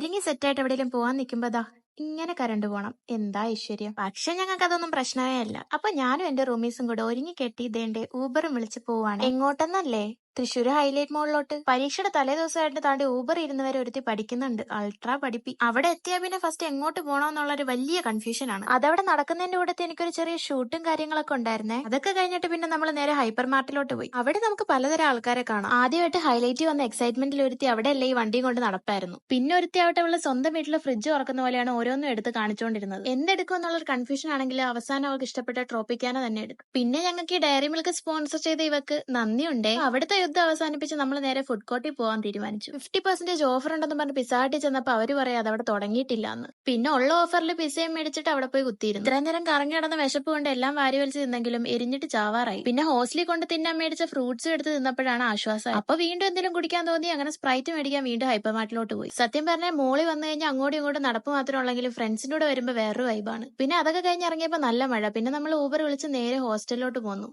ഒരുങ്ങി സെറ്റായിട്ട് എവിടെയെങ്കിലും പോവാൻ നിൽക്കുമ്പോ ദാ ഇങ്ങനെ കരണ്ട് പോണം. എന്താ ഐശ്വര്യം? പക്ഷെ ഞങ്ങൾക്ക് അതൊന്നും പ്രശ്നമേ അല്ല. അപ്പൊ ഞാനും എന്റെ റൂമീസും കൂടെ ഒരുങ്ങി കെട്ടി ഇതേണ്ടേ ഊബറും വിളിച്ച് പോവാണ്. എങ്ങോട്ടെന്നല്ലേ? തൃശ്ശൂർ ഹൈലൈറ്റ് മോളിലോട്ട് പരീക്ഷയുടെ തലേ ദിവസമായിട്ട് താണ്ടി ഊബർ ഇരുന്നവരെ ഒരുത്തി പഠിക്കുന്നുണ്ട്. അൾട്രാ പഠിപ്പി. അവിടെ എത്തിയാ പിന്നെ ഫസ്റ്റ് എങ്ങോട്ട് പോകണമെന്നുള്ള ഒരു വലിയ കൺഫ്യൂഷൻ ആണ്. അതവിടെ നടക്കുന്നതിന്റെ കൂടെ എനിക്കൊരു ചെറിയ ഷൂട്ടും കാര്യങ്ങളൊക്കെ ഉണ്ടായിരുന്നേ. അതൊക്കെ കഴിഞ്ഞിട്ട് പിന്നെ നമ്മൾ നേരെ ഹൈപ്പർ മാർട്ടിലോട്ട് പോയി. അവിടെ നമുക്ക് പലതരം ആൾക്കാരെ കാണാം. ആദ്യമായിട്ട് ഹൈലൈറ്റ് വന്ന എക്സൈറ്റ്മെന്റിൽ ഒരുത്തി അവിടെ അല്ലേ ഈ വണ്ടിയും കൊണ്ട് നടപ്പായിരുന്നു. പിന്നെ ഒരുത്തി അവിടെ അവളുടെ സ്വന്തം വീട്ടിലെ ഫ്രിഡ്ജ് തുറക്കുന്ന പോലെയാണ് ഓരോന്നും എടുത്ത് കാണിച്ചുകൊണ്ടിരുന്നത് എന്തെടുക്കും എന്നുള്ള കൺഫ്യൂഷൻ ആണെങ്കിൽ അവസാനം അവൾക്ക് ഇഷ്ടപ്പെട്ട ട്രോപ്പിക്കാനോ തന്നെ എടുക്കും. പിന്നെ ഞങ്ങൾക്ക് ഈ ഡയറി മിൽക്ക് സ്പോൺസർ ചെയ്ത ഇവക്ക് നന്ദിയുണ്ടേ. അവിടുത്തെ യുദ്ധം അവസാനിപ്പിച്ച് നമ്മൾ നേരെ ഫുഡ് കോർട്ടിൽ പോകാൻ തീരുമാനിച്ചു. ഫിഫ്റ്റി പെർസെന്റേജ് ഓഫർ ഉണ്ടെന്ന് പറഞ്ഞ് പിസാട്ടി ചെന്നപ്പോൾ അവർ പറയാം അവിടെ തുടങ്ങിയിട്ടില്ല എന്ന് പിന്നെ ഉള്ള ഓഫറിൽ പിസയും മേടിച്ചിട്ട് അവിടെ പോയി കുത്തിയിരുന്നു. ഇത്രയും നേരം കറങ്ങി നടന്ന വിശപ്പ് കൊണ്ട് എല്ലാം വാരി വലിച്ച് തിന്നെങ്കിലും എരിഞ്ഞിട്ട് ചാവാറായി. പിന്നെ ഹോസ്റ്റലിൽ കൊണ്ട് തിന്നാൻ മേടിച്ച ഫ്രൂട്ട്സ് എടുത്ത് തിന്നപ്പോഴാണ് ആശ്വാസം അപ്പൊ വീണ്ടും എന്തെങ്കിലും കുടിക്കാൻ തോന്നി അങ്ങനെ സ്പ്രൈറ്റ് മേടിക്കാൻ വീണ്ടും ഹൈപ്പർ മാർട്ടിലോട്ട് പോയി. സത്യം പറഞ്ഞാൽ മോളി വന്നു കഴിഞ്ഞാൽ അങ്ങോട്ടും ഇങ്ങോട്ടും നടപ്പ് മാത്രമേ ഉള്ളെങ്കിലും ഫ്രണ്ട്സിന്റെ കൂടെ വരുമ്പോൾ വേറൊരു വൈബാണ് പിന്നെ അതൊക്കെ കഴിഞ്ഞ് ഇറങ്ങിയപ്പോൾ നല്ല മഴ. പിന്നെ നമ്മൾ ഊബർ വിളിച്ച് നേരെ ഹോസ്റ്റലിലോട്ട് പോന്നു.